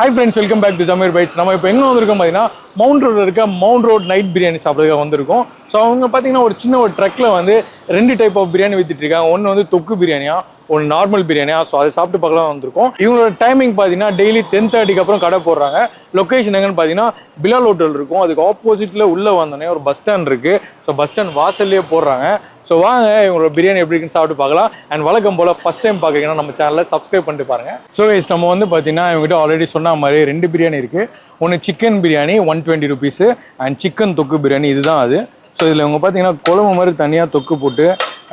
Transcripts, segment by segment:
Hi friends welcome back to Jameer bites நம்ம இப்போ எங்கே வந்திருக்கோம் பார்த்தீங்கன்னா மவுண்ட் ரோடில் இருக்க மவுண்ட் ரோட் நைட் பிரியாணி சாப்பிட்றதுக்கு வந்திருக்கோம். ஸோ அவங்க பார்த்தீங்கன்னா ஒரு சின்ன ஒரு ட்ரக்கில் வந்து ரெண்டு டைப் ஆஃப் பிரியாணி வித்துட்டு இருக்காங்க. ஒன்று வந்து தொக்கு பிரியாணியா ஒன்று நார்மல் பிரியாணியா ஸோ அதை சாப்பிட்டு பார்க்கலாம் வந்திருக்கோம். இவங்களோட டைமிங் பார்த்தீங்கன்னா டெய்லி டென் தேர்ட்டிக்கு அப்புறம் கடை போடுறாங்க. லொக்கேஷன் எங்கன்னு பார்த்தீங்கன்னா பிலால் ஹோட்டல் இருக்கும். அதுக்கு ஆப்போசிட்டில் உள்ளே வந்தோடனே ஒரு பஸ் ஸ்டாண்ட் இருக்குது ஸோ பஸ் ஸ்டாண்ட் வாசல்லே போடுறாங்க. ஸோ வாங்க இவங்களோட பிரியாணி எப்படி இருக்குன்னு சாப்பிட்டு பார்க்கலாம். அண்ட் வழக்கம் போல் ஃபஸ்ட் டைம் பார்க்குறீங்கன்னா நம்ம சேனலில் சப்ஸ்கிரைப் பண்ணிட்டு பாருங்க. ஸோ கைஸ் நம்ம வந்து பார்த்தீங்கன்னா இவங்ககிட்ட ஆல்ரெடி சொன்ன மாதிரி ரெண்டு பிரியாணி இருக்குது ஒன்று chicken biryani one twenty rupees and chicken தொக்கு பிரியாணி இதுதான் அது. ஸோ இதில் இவங்க பார்த்தீங்கன்னா குழம்பு மாதிரி தனியாக தொக்கு போட்டு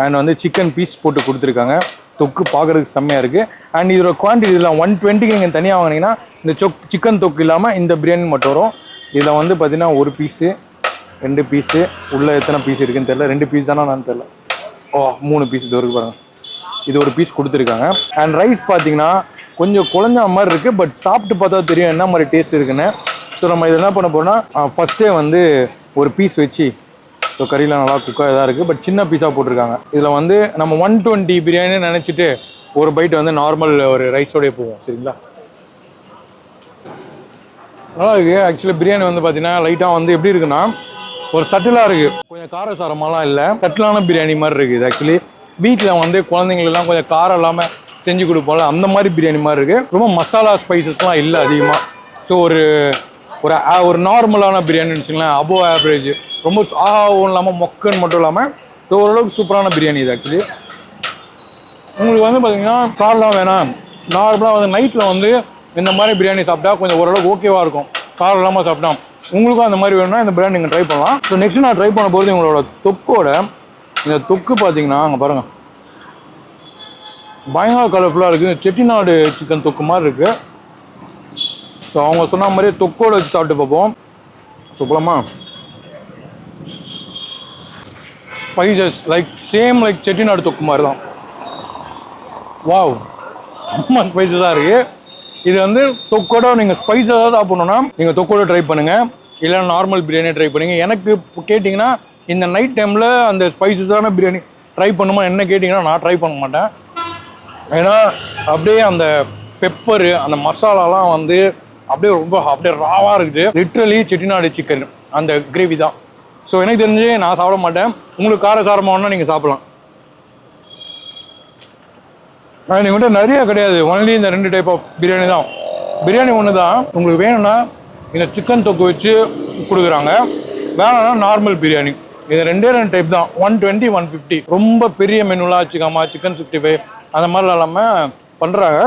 அண்ட் வந்து சிக்கன் பீஸ் போட்டு கொடுத்துருக்காங்க. தொக்கு பார்க்குறதுக்கு செம்மையாக இருக்குது அண்ட் இதோட குவான்டிட்டி இதில் ஒன் டுவெண்ட்டிக்கு நீங்கள் தனியாக வாங்கினீங்கன்னா இந்த சொக் சிக்கன் தொக்கு இல்லாமல் இந்த பிரியாணி மட்டும் வரும். இதில் வந்து பார்த்தீங்கன்னா ஒரு பீஸு ரெண்டு பீஸு உள்ளே எத்தனை பீஸ் இருக்குன்னு தெரில ரெண்டு பீஸ் தானே நான் தெரில ஓ மூணு பீஸ் இது வரைக்கும் பாருங்கள் இது ஒரு பீஸ் கொடுத்துருக்காங்க. அண்ட் ரைஸ் பார்த்தீங்கன்னா கொஞ்சம் குழஞ்ச மாதிரி இருக்குது பட் சாப்பிட்டு பார்த்தா தெரியும் என்ன மாதிரி டேஸ்ட் இருக்குன்னு. ஸோ நம்ம இதில் என்ன பண்ண போகிறோம்னா ஃபஸ்ட்டே வந்து ஒரு பீஸ் வச்சு ஸோ கறியில் நல்லா குக்காக இதாக இருக்குது பட் சின்ன பீஸாக போட்டிருக்காங்க. இதில் வந்து நம்ம ஒன் டுவெண்ட்டி பிரியாணி நினச்சிட்டு ஒரு பைட் வந்து நார்மல் ஒரு ரைஸோடய போவோம் சரிங்களா? நல்லா இருக்குது ஆக்சுவலி பிரியாணி வந்து பார்த்தீங்கன்னா லைட்டாக வந்து எப்படி இருக்குன்னா ஒரு சட்டிலாக இருக்கு. கொஞ்சம் காரசாரமாலாம் இல்லை. சட்டிலான பிரியாணி மாதிரி இருக்குது இது ஆக்சுவலி வீட்டில் வந்து குழந்தைங்களெல்லாம் கொஞ்சம் காரம் இல்லாமல் செஞ்சு கொடுப்போம்ல அந்த மாதிரி பிரியாணி மாதிரி இருக்கு. ரொம்ப மசாலா ஸ்பைசஸ்லாம் இல்லை அதிகமாக ஸோ ஒரு ஒரு ஒரு நார்மலான பிரியாணின்னு வச்சுங்களேன் அபோவ் ஆவரேஜ் ரொம்ப ஆகவும் இல்லாமல் மொக்கன்னு மட்டும் இல்லாமல் ஸோ ஓரளவுக்கு சூப்பரான பிரியாணி இது ஆக்சுவலி உங்களுக்கு வந்து பார்த்தீங்கன்னா கார்லாம் வேணாம். நார்மலாக வந்து நைட்டில் வந்து இந்த மாதிரி பிரியாணி சாப்பிட்டா கொஞ்சம் ஓரளவுக்கு ஓகேவாக இருக்கும். காரம் இல்லாமல் சாப்பிட்டோம் உங்களுக்கும் அந்த மாதிரி வேணும்னா இந்த பிரியாணி நீங்கள் ட்ரை பண்ணலாம். ஸோ நெக்ஸ்ட் நான் ட்ரை பண்ண போகிறது உங்களோட தொக்கோட இந்த தொக்கு பார்த்தீங்கன்னா அங்கே பாருங்கள் பயங்கர கலர்ஃபுல்லாக இருக்குது செட்டிநாடு சிக்கன் தொக்கு மாதிரி இருக்குது ஸோ அவங்க சொன்ன மாதிரியே தொக்கோடு வச்சு சாப்பிட்டு பார்ப்போம். ஸோ போலாமா? Spices like same like Chettinad தொக்கு மாதிரி தான் வாவ் ரொம்ப ஸ்பைசஸாக இருக்குது இது வந்து தொக்கோட நீங்கள் ஸ்பைஸாக சாப்பிடணும்னா நீங்கள் தொக்கோட ட்ரை பண்ணுங்கள் இல்லை நார்மல் பிரியாணியை ட்ரை பண்ணுங்கள் எனக்கு இப்போ கேட்டிங்கன்னா இந்த நைட் டைமில் அந்த ஸ்பைசஸான பிரியாணி ட்ரை பண்ணுமா என்ன கேட்டிங்கன்னா நான் ட்ரை பண்ண மாட்டேன். ஏன்னா அப்படியே அந்த பெப்பரு அந்த மசாலாலாம் வந்து அப்படியே ரொம்ப அப்படியே ராவாக இருக்குது. லிட்ரலி செட்டிநாடு சிக்கன் அந்த கிரேவி தான். ஸோ எனக்கு தெரிஞ்சு நான் சாப்பிட மாட்டேன். உங்களுக்கு கார சாரமாகனா நீங்கள் சாப்பிடலாம். ஆனால் எங்கள்கிட்ட நிறைய கிடையாது. ஒன்லி இந்த ரெண்டு டைப் ஆஃப் பிரியாணி தான். பிரியாணி ஒன்று தான் உங்களுக்கு வேணும்னா இந்த சிக்கன் தொக்கு வச்சு கொடுக்குறாங்க. வேணும்னா நார்மல் பிரியாணி இது ரெண்டே ரெண்டு டைப் தான். ஒன் டுவெண்ட்டி ஒன் ஃபிஃப்டி ரொம்ப பெரிய மெனுலாம் வச்சுக்காம சிக்கன் சிக்ஸ்டி ஃபைவ் அந்த மாதிரிலாம் இல்லாமல் பண்ணுறாங்க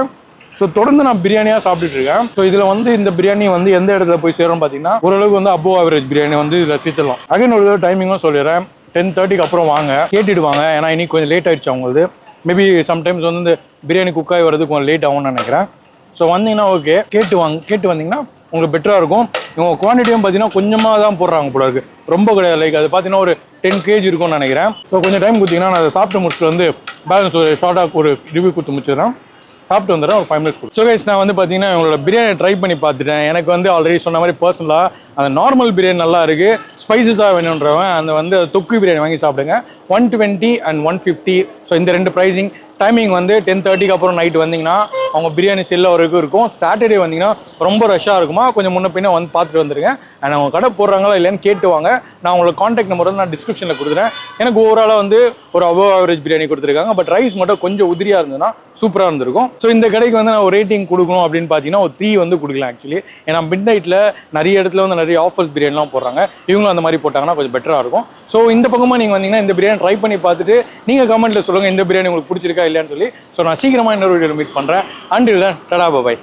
ஸோ தொடர்ந்து நான் பிரியாணியாக சாப்பிட்டுட்டு இருக்கேன். ஸோ இதில் வந்து இந்த பிரியாணி வந்து எந்த இடத்துல போய் சேரும் பார்த்தீங்கன்னா ஓரளவுக்கு வந்து அபோவ் ஆவரேஜ் பிரியாணி வந்து இதில் சீத்தலாம் அகைன் ஒரு டைமிங்கும் சொல்லிடுறேன். டென் தேர்ட்டிக்கு அப்புறம் வாங்க. கேட்டுடுவாங்க ஏன்னா இன்னைக்கு கொஞ்சம் லேட் ஆயிடுச்சு அவங்களுக்கு மேபி சம்டைம்ஸ் வந்து இந்த பிரியாணி குக்காய் வர்றதுக்கு கொஞ்சம் லேட் ஆகும்னு நினைக்கிறேன். ஸோ வந்தீங்கன்னா ஓகே கேட்டு வாங்க கேட்டு வந்தீங்கன்னா உங்களுக்கு பெட்டராக இருக்கும். இவங்க குவான்டிட்டியும் பார்த்தீங்கன்னா கொஞ்சமாக தான் போடுறாங்க போல இருக்கு. ரொம்ப கிடையாது. லைக் அது பார்த்தீங்கன்னா ஒரு டென் கேஜி இருக்கும்னு நினைக்கிறேன். ஸோ கொஞ்சம் டைம் கொடுத்தீங்கன்னா நான் அதை சாப்பிட்டு முடிச்சுட்டு வந்து பேலன்ஸ் ஒரு ஷார்ட்டாக ஒரு ரிவ்யூ கொடுத்து முடிச்சிடுறேன். சாப்பிட்டு வந்துடுறேன் ஒரு ஃபைவ் மினிட்ஸ் ஸோ கைஸ் நான் வந்து பார்த்தீங்கன்னா உங்களோட பிரியாணி ட்ரை பண்ணி பார்த்துட்டேன். எனக்கு வந்து ஆல்ரெடி சொன்ன மாதிரி பர்சனலாக அந்த நார்மல் பிரியாணி நல்லா இருக்குது ஸ்பைசஸாக வேணுன்றவன் அந்த வந்து தொக்கு பிரியாணி வாங்கி சாப்பிடுங்க. One twenty and one fifty so இந்த ரெண்டு ப்ரைஸிங் டைமிங் வந்து டென் தேர்ட்டிக்கு அப்புறம் நைட் வந்தீங்கன்னா அவங்க பிரியாணி செல்ல வரைக்கும் இருக்கும். சாட்டர்டே வந்தீங்கன்னா ரொம்ப ரஷ்ஷாக இருக்குமா? கொஞ்சம் முன்ன பின்ன வந்து பார்த்துட்டு வந்துருங்க. அண்ட் அவங்க கடை போடுறாங்களா இல்லைன்னு கேட்டு வாங்க. நான் உங்களுக்கு காண்டாக்ட் நம்பர் வந்து நான் டிஸ்கிரிப்ஷனில் கொடுத்துறேன். எனக்கு ஓவராலாக வந்து ஒரு அபோவ் ஆவரேஜ் பிரியாணி கொடுத்துருக்காங்க. பட் ரைஸ் மட்டும் கொஞ்சம் உதிரியாக இருந்ததுன்னா சூப்பராக இருந்திருக்கும். ஸோ இந்த கடைக்கு வந்து நான் ஒரு ரேட்டிங் கொடுக்கணும் அப்படின்னு பார்த்தீங்கன்னா ஒரு த்ரீ வந்து கொடுக்கலாம் ஆக்சுவலி ஏன்னா மிட் நைட்டில் நிறைய இடத்துல வந்து நிறைய ஆஃபர்ஸ் பிரியாணிலாம் போடுறாங்க. இவங்களும் அந்த மாதிரி போட்டாங்கன்னா கொஞ்சம் பெட்டராக இருக்கும். ஸோ இந்த பக்கமாக நீங்கள் வந்தீங்கன்னா இந்த பிரியாணி ட்ரை பண்ணி பார்த்துட்டு நீங்கள் கமெண்ட்டில் சொல்லுங்கள் இந்த பிரியாணி உங்களுக்கு பிடிச்சிருக்கா இல்லையான்னு சொல்லி. ஸோ நான் சீக்கிரமாக இன்னொரு வீடியோவில் மீட் பண்ணுறேன் அண்டில் தான் டடா பாபாய்